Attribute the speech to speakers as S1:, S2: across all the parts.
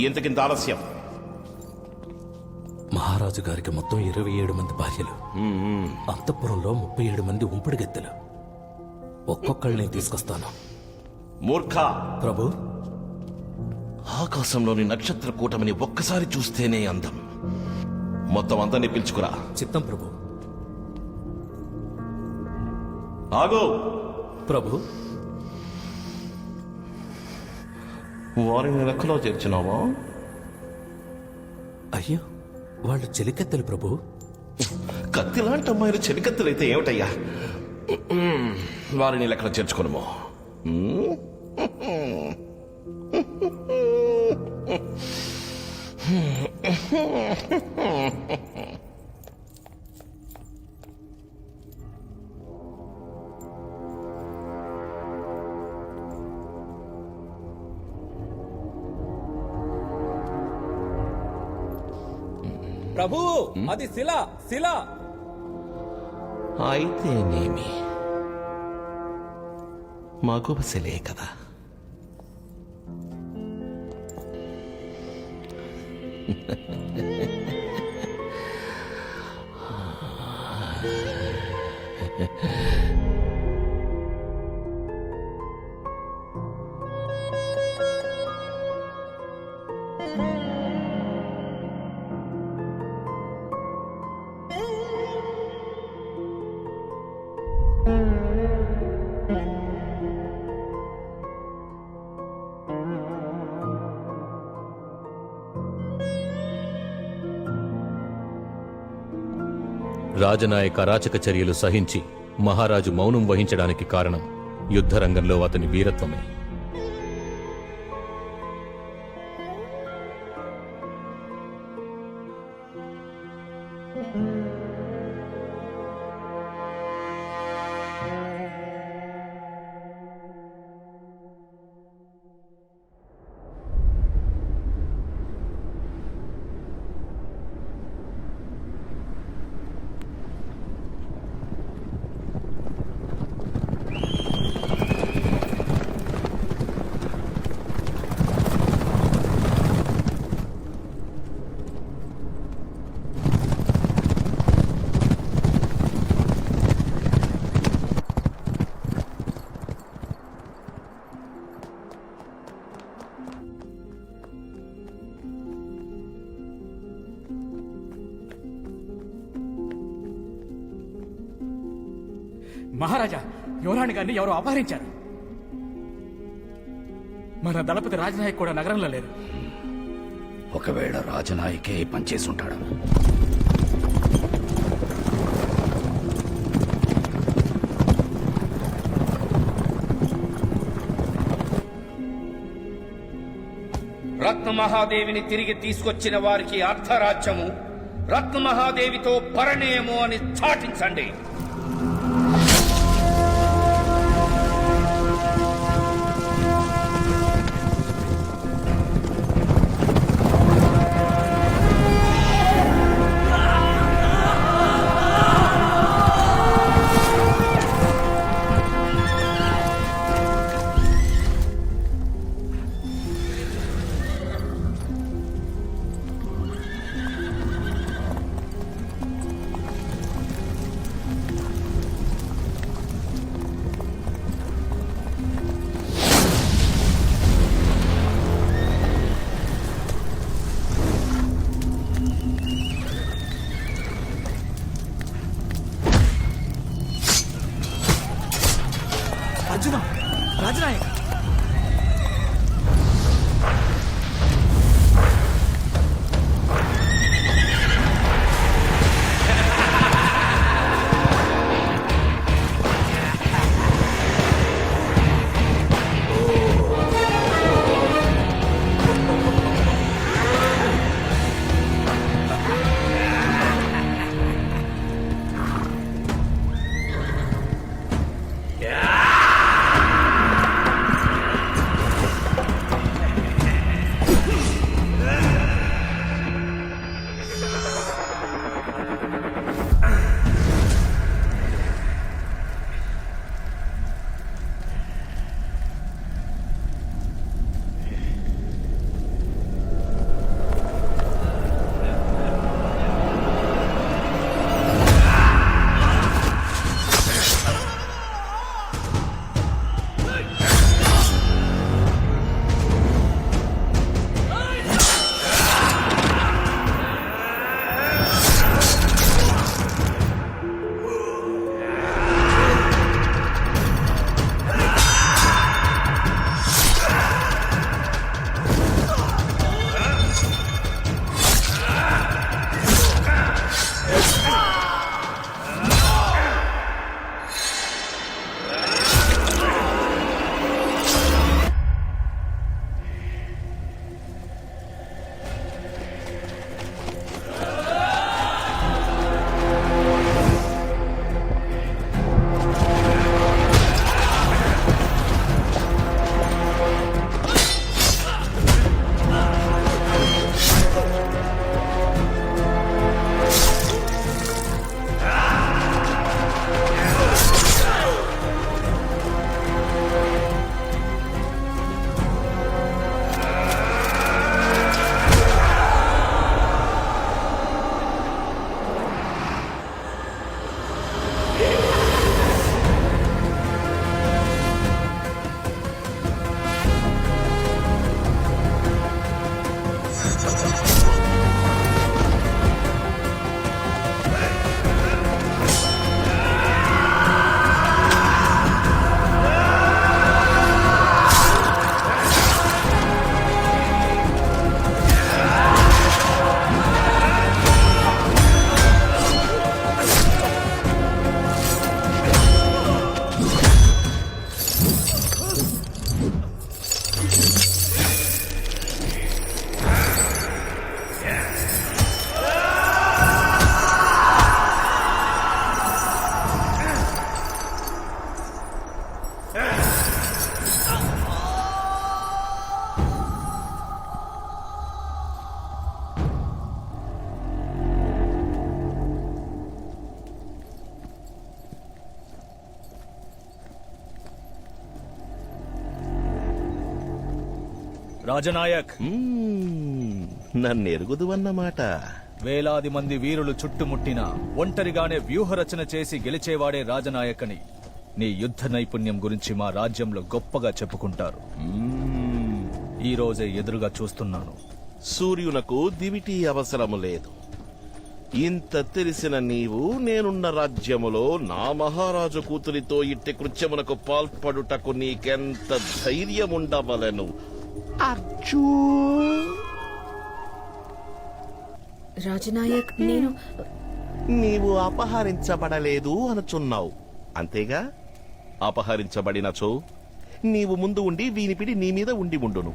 S1: ఎంతకింత ఆలస్యం?
S2: మహారాజు గారికి మొత్తం ఇరవై ఏడు మంది భార్యలు. అంతఃపురంలో ముప్పై ఏడు మంది ఉంపుడు గెత్తెలు ఒక్కొక్కళ్ళని తీసుకొస్తాను.
S1: మూర్ఖ!
S2: ప్రభు?
S1: ఆకాశంలోని నక్షత్ర కూటమిని ఒక్కసారి చూస్తేనే అందం. మొత్తం అందరినీ పిలుచుకురా.
S2: చిత్తం ప్రభు.
S1: ఆగు!
S2: ప్రభు?
S1: వారిని లెక్కలో చేర్చినావా?
S2: అయ్యో వాళ్ళు చెలికెత్తెలు ప్రభు.
S1: కత్తిలాంటి అమ్మాయిలు చెలికత్తులైతే ఏమిటయ్యా? వారిని లెక్కలో చేర్చుకోనము?
S3: ప్రభు అది శిల శిల.
S1: అయితేనేమి? మగుబసలే కదా.
S4: రాజనాయక అరాచక చర్యలు సహించి మహారాజు మౌనం వహించడానికి కారణం యుద్ధరంగంలో అతని వీరత్వమే. Hmm.
S3: మహారాజా యువరాణి గారిని ఎవరో అపహరించారు. మన దళపతి రాజనాయక్ కూడా నగరంలో లేరు.
S5: ఒకవేళ రాజనాయకే ఈ పని చేసి ఉంటాడు
S6: రత్నమహాదేవిని తిరిగి తీసుకొచ్చిన వారికి అర్ధరాజ్యము రత్నమహాదేవితో పరిణయము అని చాటించండి
S7: ガ
S1: チなか రాజనాయక్. నన్ను ఎరుగుదు అన్నమాట
S7: వేలాది మంది వీరులు చుట్టుముట్టిన ఒంటరిగానే వ్యూహరచన చేసి గెలిచేవాడే రాజనాయక్ అని నీ యుద్ధ నైపుణ్యం గురించి మా రాజ్యంలో గొప్పగా చెప్పుకుంటారు. ఈ రోజే ఎదురుగా చూస్తున్నాను.
S1: సూర్యునకు దివిటి అవసరము లేదు. ఇంత తెలిసిన నీవు నేనున్న రాజ్యములో నా మహారాజు కూతురితో ఇట్టి కృత్యమునకు పాల్పడుటకు నీకెంత ధైర్యముండవలను? అర్జూ.
S8: రాజనాయక్ నేను
S1: నీవు అపహరించబడలేదు అనుచున్నావు. అంతేగా? అపహరించబడినచో? నీవు ముందు ఉండి వీని పిడి నీ మీద ఉండి ఉండును.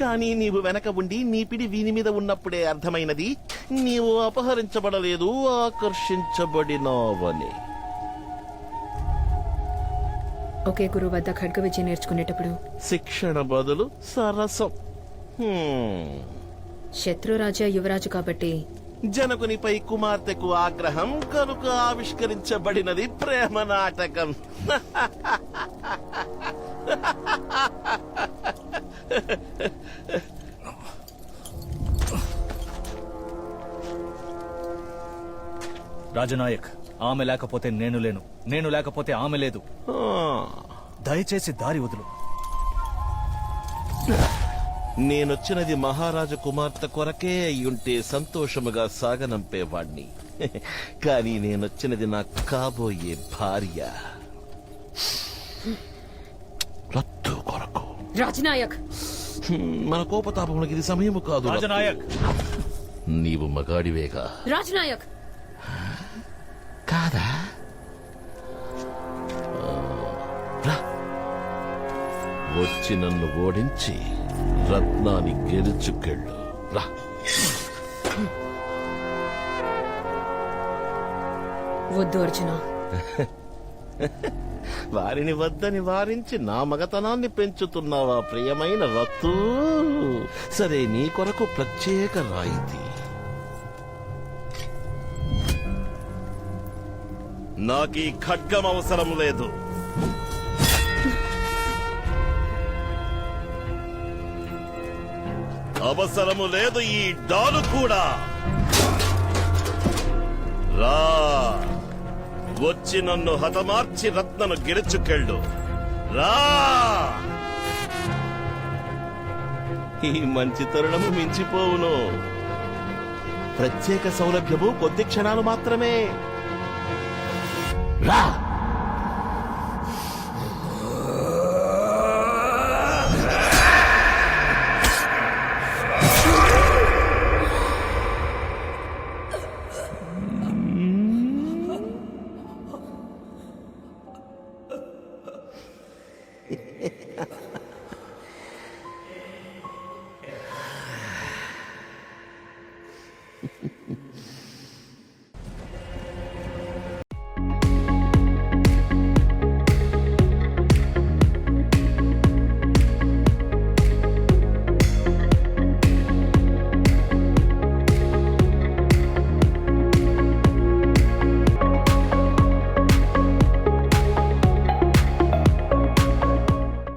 S1: కానీ నీవు వెనక ఉండి నీ పిడి వీని మీద ఉన్నప్పుడే అర్థమైనది నీవు అపహరించబడలేదు ఆకర్షించబడినావని.
S8: ఒకే గురువు వద్ద ఖడ్గ విద్య నేర్చుకునేటప్పుడు?
S1: శిక్షణ బదులు సరసం. హ్మ్.
S8: శత్రురాజా యువరాజు కాబట్టి.
S1: జనకునిపై కుమార్తెకు ఆగ్రహం కనుక ఆవిష్కరించబడినది ప్రేమ నాటకం.
S7: రాజనాయక్ ఆమె లేకపోతే నేను లేను. నేను లేకపోతే ఆమె లేదు.
S1: ఆ,
S7: దయచేసి దారి వదులు.
S1: నేనొచ్చినది మహారాజు కుమార్తె కొరకే అయ్యుంటే సంతోషముగా సాగనంపేవాణ్ణి. కానీ నేనొచ్చినది నా కాబోయే భార్య. రత్తు కొరకు.
S8: రాజనాయక్!
S1: మన కోపతాపములకు ఇది సమయము కాదు.
S7: రాజనాయక్!
S1: నీవు మగాడివేగా.
S8: రాజనాయక్!
S1: వచ్చి నన్ను ఓడించి రత్నాన్ని గెలుచుకెళ్ళు. రా.
S8: వద్దు అర్జున.
S1: వారిని వద్దని వారించి నా మగతనాన్ని పెంచుతున్నావా ప్రియమైన రత్తు? సరే నీ కొరకు ప్రత్యేక రాయితీ. నాకు ఈ ఖడ్గం అవసరం లేదు. అవసరము లేదు ఈ డాలు కూడా. రా వచ్చి నన్ను హతమార్చి రత్నను గెలుచుకెళ్ళు. రా! ఈ మంచి తరుణము మించిపోవును. ప్రత్యేక సౌలభ్యము కొద్ది క్షణాలు మాత్రమే. రా!